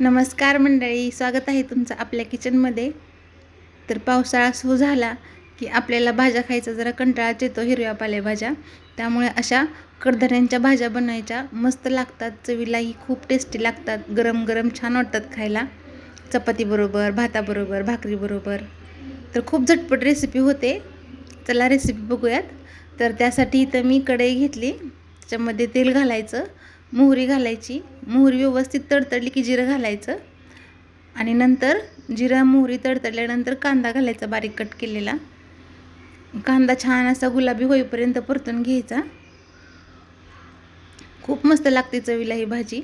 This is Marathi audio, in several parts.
नमस्कार मंडळी स्वागत आहे तुमचं आपल्या किचनमध्ये. तर पावसाळा सुरू झाला की आपल्याला भाज्या खायचा जरा कंटाळाच येतो हिरव्या पालेभाज्या. त्यामुळे अशा कडधान्यांच्या भाज्या बनवायच्या. मस्त लागतात चवीलाही खूप टेस्टी लागतात. गरम गरम छान वाटतात खायला. चपातीबरोबर भाताबरोबर भाकरीबरोबर तर खूप झटपट रेसिपी होते. चला रेसिपी बघूयात. तर त्यासाठी इथं मी कढई घेतली. त्याच्यामध्ये तेल घालायचं. मोहरी घालायची. मोहरी व्यवस्थित तडतडली की जिरं घालायचं. आणि नंतर जिरा मोहरी तडतडल्यानंतर कांदा घालायचा बारीक कट केलेला. कांदा छान असा गुलाबी होईपर्यंत परतून घ्यायचा. खूप मस्त लागते चवीला ही भाजी.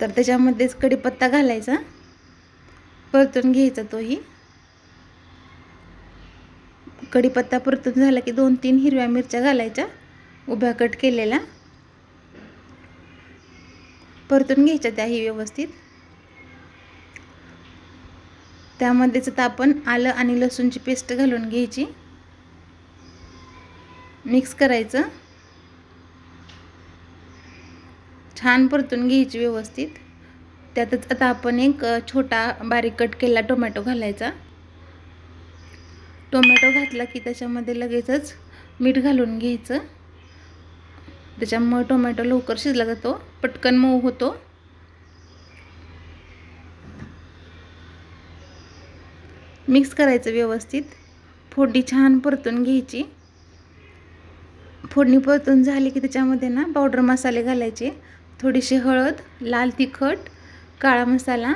तर त्याच्यामध्येच कढीपत्ता घालायचा. परतून घ्यायचा तोही. कढीपत्ता परतून झाला की दोन तीन हिरव्या मिरच्या घालायच्या. उभ्या कट केलेल्या. परतून घ्यायच्या त्याही व्यवस्थित. त्यामध्येच आता आपण आलं आणि लसूणची पेस्ट घालून घ्यायची. मिक्स करायचं. छान परतून घ्यायची व्यवस्थित. त्यातच आता आपण एक छोटा बारीक कट केलेला टोमॅटो घालायचा. टोमॅटो घातला की त्याच्यामध्ये लगेचच मीठ घालून घ्यायचं. त्याच्यामुळे टोमॅटो लवकर शिजला जातो. पटकन मऊ होतो. मिक्स करायचं व्यवस्थित. फोडणी छान परतून घ्यायची. फोडणी परतून झाली की त्याच्यामध्ये ना पावडर मसाले घालायचे. थोडीशी हळद लाल तिखट काळा मसाला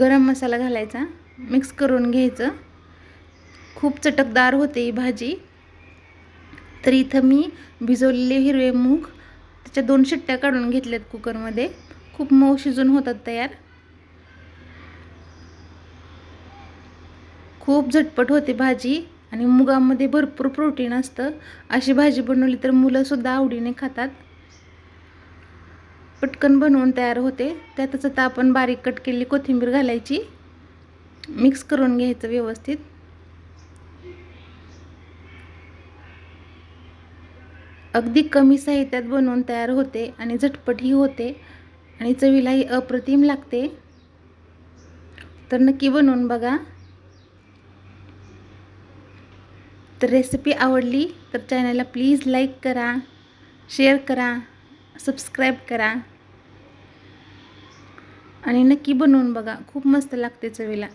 गरम मसाला घालायचा. मिक्स करून घ्यायचं. खूप चटकदार होते ही भाजी. तर इथं मी भिजवलेले हिरवे मूग त्याच्या दोन शिट्ट्या काढून घेतल्यात कुकरमध्ये. खूप मऊ शिजून होतात तयार. खूप झटपट होते भाजी आणि मुगामध्ये भरपूर प्रोटीन असतं. अशी भाजी बनवली तर मुलंसुद्धा आवडीने खातात. पटकन बनवून तयार होते. त्यातच आता आपण बारीक कट केलेली कोथिंबीर घालायची. मिक्स करून घ्यायचं व्यवस्थित. अगदी कमी साहित्यात बनवून तयार होते आणि झटपटही होते आणि चवीलाही अप्रतिम लागते. तर नक्की बनवून बघा. तर रेसिपी आवडली तर चॅनलला प्लीज लाईक करा शेअर करा सबस्क्राईब करा. आणि नक्की बनवून बघा. खूप मस्त लागते चवीला.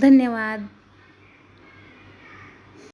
धन्यवाद.